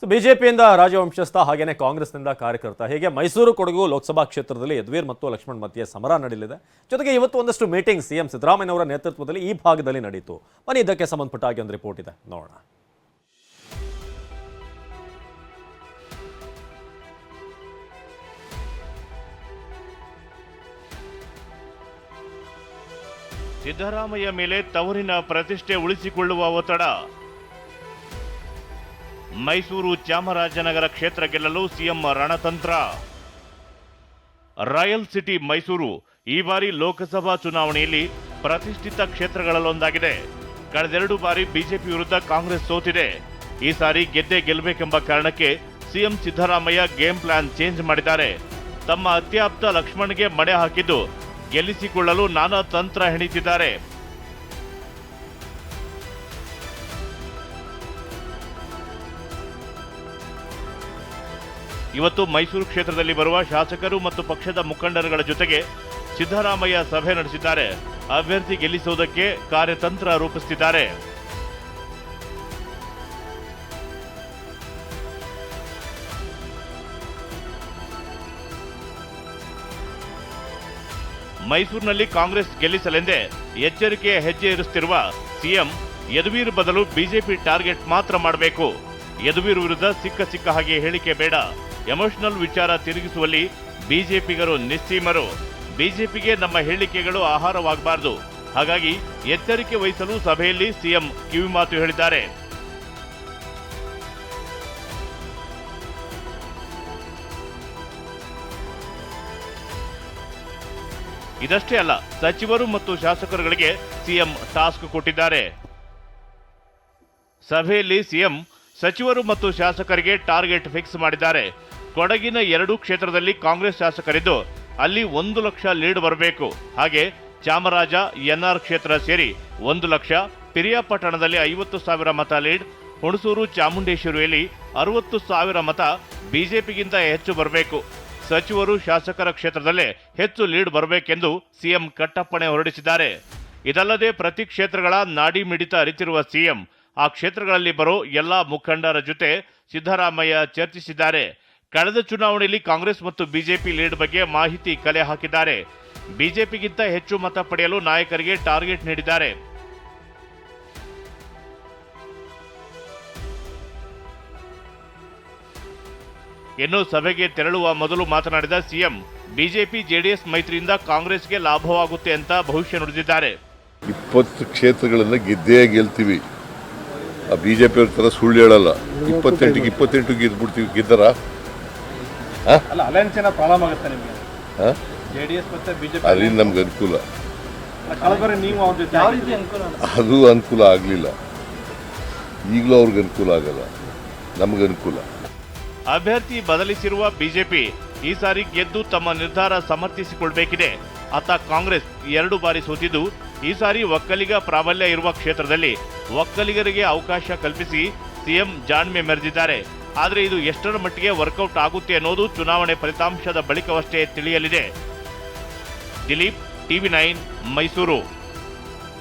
So ಬಿಜೆಪಿಯಿಂದ ರಾಜವಂಶಸ್ಥ ಹಾಗೇನೆ ಕಾಂಗ್ರೆಸ್ನಿಂದ ಕಾರ್ಯಕರ್ತ, ಹೀಗೆ ಮೈಸೂರು, ಕೊಡಗು ಲೋಕಸಭಾ ಕ್ಷೇತ್ರದಲ್ಲಿ ಯದ್ವೀರ್ ಮತ್ತು ಲಕ್ಷ್ಮಣ್ ಮಧ್ಯೆ ಸಮರ ನಡೆಯಲಿದೆ. ಜೊತೆಗೆ ಇವತ್ತು ಒಂದಷ್ಟು ಮೀಟಿಂಗ್ ಸಿಎಂ ಸಿದ್ದರಾಮಯ್ಯನವರ ನೇತೃತ್ವದಲ್ಲಿ ಈ ಭಾಗದಲ್ಲಿ ನಡೆಯಿತು. ಮನೆ ಇದಕ್ಕೆ ಸಂಬಂಧಪಟ್ಟ ಹಾಗೆ ಒಂದು ರಿಪೋರ್ಟ್ ಇದೆ. ನೋಡೋಣ. ಸಿದ್ದರಾಮಯ್ಯ ಮೇಲೆ ತವರಿನ ಪ್ರತಿಷ್ಠೆ ಉಳಿಸಿಕೊಳ್ಳುವ ಒತ್ತಡ. ಮೈಸೂರು ಚಾಮರಾಜನಗರ ಕ್ಷೇತ್ರ ಗೆಲ್ಲಲು ಸಿಎಂ ರಣತಂತ್ರ. ರಾಯಲ್ ಸಿಟಿ ಮೈಸೂರು ಈ ಬಾರಿ ಲೋಕಸಭಾ ಚುನಾವಣೆಯಲ್ಲಿ ಪ್ರತಿಷ್ಠಿತ ಕ್ಷೇತ್ರಗಳಲ್ಲೊಂದಾಗಿದೆ. ಕಳೆದೆರಡು ಬಾರಿ ಬಿಜೆಪಿ ವಿರುದ್ಧ ಕಾಂಗ್ರೆಸ್ ಸೋತಿದೆ. ಈ ಸಾರಿ ಗೆದ್ದೆ ಗೆಲ್ಲಬೇಕೆಂಬ ಕಾರಣಕ್ಕೆ CM Siddaramaiah game plan change ಮಾಡಿದ್ದಾರೆ. ತಮ್ಮ ಅತ್ಯಾಪ್ತ ಲಕ್ಷ್ಮಣ್ಗೆ ಮಣೆ ಹಾಕಿದ್ದು, ಗೆಲ್ಲಿಸಿಕೊಳ್ಳಲು ನಾನಾ ತಂತ್ರ ಹೆಣಿತಿದ್ದಾರೆ. ಇವತ್ತು ಮೈಸೂರು ಕ್ಷೇತ್ರದಲ್ಲಿ ಬರುವ ಶಾಸಕರು ಮತ್ತು ಪಕ್ಷದ ಮುಖಂಡರುಗಳ ಜೊತೆಗೆ ಸಿದ್ದರಾಮಯ್ಯ ಸಭೆ ನಡೆಸಿದ್ದಾರೆ. ಅಭ್ಯರ್ಥಿ ಗೆಲ್ಲಿಸುವುದಕ್ಕೆ ಕಾರ್ಯತಂತ್ರ ರೂಪಿಸುತ್ತಿದ್ದಾರೆ. ಮೈಸೂರಿನಲ್ಲಿ ಕಾಂಗ್ರೆಸ್ ಗೆಲ್ಲಿಸಲೆಂದೇ ಎಚ್ಚರಿಕೆಯ ಹೆಜ್ಜೆ ಇರಿಸುತ್ತಿರುವ ಸಿಎಂ, ಯದುವೀರ್ ಬದಲು ಬಿಜೆಪಿ ಟಾರ್ಗೆಟ್ ಮಾತ್ರ ಮಾಡಬೇಕು. ಯದುವೀರ್ ವಿರುದ್ಧ ಸಿಕ್ಕ ಸಿಕ್ಕ ಹಾಗೆ ಹೇಳಿಕೆ ಬೇಡ. ಎಮೋಷನಲ್ ವಿಚಾರ ತಿರುಗಿಸುವಲ್ಲಿ ಬಿಜೆಪಿಗರು ನಿಸ್ಸೀಮರು. ಬಿಜೆಪಿಗೆ ನಮ್ಮ ಹೇಳಿಕೆಗಳು ಆಹಾರವಾಗಬಾರದು. ಹಾಗಾಗಿ ಎಚ್ಚರಿಕೆ ವಹಿಸಲು ಸಭೆಯಲ್ಲಿ ಸಿಎಂ ಕಿವಿಮಾತು ಹೇಳಿದ್ದಾರೆ. ಇದಷ್ಟೇ ಅಲ್ಲ, ಸಚಿವರು ಮತ್ತು ಶಾಸಕರುಗಳಿಗೆ ಸಿಎಂ ಟಾಸ್ಕ್ ಕೊಟ್ಟಿದ್ದಾರೆ. ಸಭೆಯಲ್ಲಿ ಸಿಎಂ, ಸಚಿವರು ಮತ್ತು ಶಾಸಕರಿಗೆ ಟಾರ್ಗೆಟ್ ಫಿಕ್ಸ್ ಮಾಡಿದ್ದಾರೆ. ಕೊಡಗಿನ ಎರಡೂ ಕ್ಷೇತ್ರದಲ್ಲಿ ಕಾಂಗ್ರೆಸ್ ಶಾಸಕರಿದ್ದು ಅಲ್ಲಿ ಒಂದು ಲಕ್ಷ ಲೀಡ್ ಬರಬೇಕು. ಹಾಗೆ ಚಾಮರಾಜ, ಎನ್ಆರ್ ಕ್ಷೇತ್ರ ಸೇರಿ ಒಂದು ಲಕ್ಷ, ಪಿರಿಯಾಪಟ್ಟಣದಲ್ಲಿ ಐವತ್ತು ಸಾವಿರ ಮತ ಲೀಡ್, ಹುಣಸೂರು, ಚಾಮುಂಡೇಶ್ವರಿಯಲ್ಲಿ ಅರವತ್ತು ಸಾವಿರ ಮತ ಬಿಜೆಪಿಗಿಂತ ಹೆಚ್ಚು ಬರಬೇಕು. ಸಚಿವರು ಶಾಸಕರ ಕ್ಷೇತ್ರದಲ್ಲೇ ಹೆಚ್ಚು ಲೀಡ್ ಬರಬೇಕೆಂದು ಸಿಎಂ ಕಟ್ಟಪ್ಪಣೆ ಹೊರಡಿಸಿದ್ದಾರೆ. ಇದಲ್ಲದೆ ಪ್ರತಿ ಕ್ಷೇತ್ರಗಳ ನಾಡಿ ಮಿಡಿತ ಅರಿತಿರುವ ಸಿಎಂ, ಆ ಕ್ಷೇತ್ರಗಳಲ್ಲಿ ಬರೋ ಎಲ್ಲಾ ಮುಖಂಡರ ಜೊತೆ ಸಿದ್ದರಾಮಯ್ಯ ಚರ್ಚಿಸಿದ್ದಾರೆ. ಕಳೆದ ಚುನಾವಣೆಯಲ್ಲಿ ಕಾಂಗ್ರೆಸ್ ಮತ್ತು ಬಿಜೆಪಿ ಲೀಡ್ ಬಗ್ಗೆ ಮಾಹಿತಿ ಕಲೆ ಹಾಕಿದ್ದಾರೆ. ಬಿಜೆಪಿಗಿಂತ ಹೆಚ್ಚು ಮತ ಪಡೆಯಲು ನಾಯಕರಿಗೆ ಟಾರ್ಗೆಟ್ ನೀಡಿದ್ದಾರೆ. ಇನ್ನು ಸಭೆಗೆ ತೆರಳುವ ಮೊದಲು ಮಾತನಾಡಿದ ಸಿಎಂ, ಬಿಜೆಪಿ ಜೆಡಿಎಸ್ ಮೈತ್ರಿಯಿಂದ ಕಾಂಗ್ರೆಸ್ಗೆ ಲಾಭವಾಗುತ್ತೆ ಅಂತ ಭವಿಷ್ಯ ನುಡಿದಿದ್ದಾರೆ. ಇಪ್ಪತ್ತು ಕ್ಷೇತ್ರಗಳನ್ನು ಗೆದ್ದೇ ಗೆಲ್ತೀವಿ. ಆ ಬಿಜೆಪಿ ಸುಳ್ಳು ಹೇಳಲ್ಲ. ಇಪ್ಪತ್ತೆಂಟಿಗೆ ಇಪ್ಪತ್ತೆಂಟು ಗೆದ್ಬಿಡ್ತೀವಿ. ಗೆದ್ದರ? ಅಲ್ಲ ಅಲಯನ್ಸ್ ಏನೋ ಪ್ರಾಬ್ಲಮ್ ಆಗುತ್ತೆ ನಿಮಗೆ. ಹಾಂ? ಜೆ ಡಿ ಮತ್ತೆ ಬಿಜೆಪಿ ಅದ್ರಿಂದ ನಮ್ಗೆ ಅನುಕೂಲ. ಕಳೆಬರಿ ನೀವು ಅವ್ರ ಜೊತೆ ಅನುಕೂಲ ಅದು ಅನುಕೂಲ ಆಗಲಿಲ್ಲ. ಈಗಲೂ ಅವ್ರಿಗೆ ಅನುಕೂಲ ಆಗಲ್ಲ. ನಮ್ಗೆ ಅನುಕೂಲ. ಅಭ್ಯರ್ಥಿ ಬದಲಿಸಿರುವ ಬಿಜೆಪಿ ಈ ಸಾರಿ ಗೆದ್ದು ತಮ್ಮ ನಿರ್ಧಾರ ಸಮರ್ಥಿಸಿಕೊಳ್ಬೇಕಿದೆ. ಅತ್ತ ಕಾಂಗ್ರೆಸ್ ಎರಡು ಬಾರಿ ಸೋತಿದ್ದು. ಈ ಸಾರಿ ಒಕ್ಕಲಿಗ ಪ್ರಾಬಲ್ಯ ಇರುವ ಕ್ಷೇತ್ರದಲ್ಲಿ ಒಕ್ಕಲಿಗರಿಗೆ ಅವಕಾಶ ಕಲ್ಪಿಸಿ ಸಿಎಂ ಜಾಣ್ಮೆ ಮೆರೆದಿದ್ದಾರೆ. ಆದರೆ ಇದು ಎಷ್ಟರ ಮಟ್ಟಿಗೆ ವರ್ಕೌಟ್ ಆಗುತ್ತೆ ಅನ್ನೋದು ಚುನಾವಣೆ ಫಲಿತಾಂಶದ ಬಳಿಕವಷ್ಟೇ ತಿಳಿಯಲಿದೆ. Dileep, TV nine, Mysuru.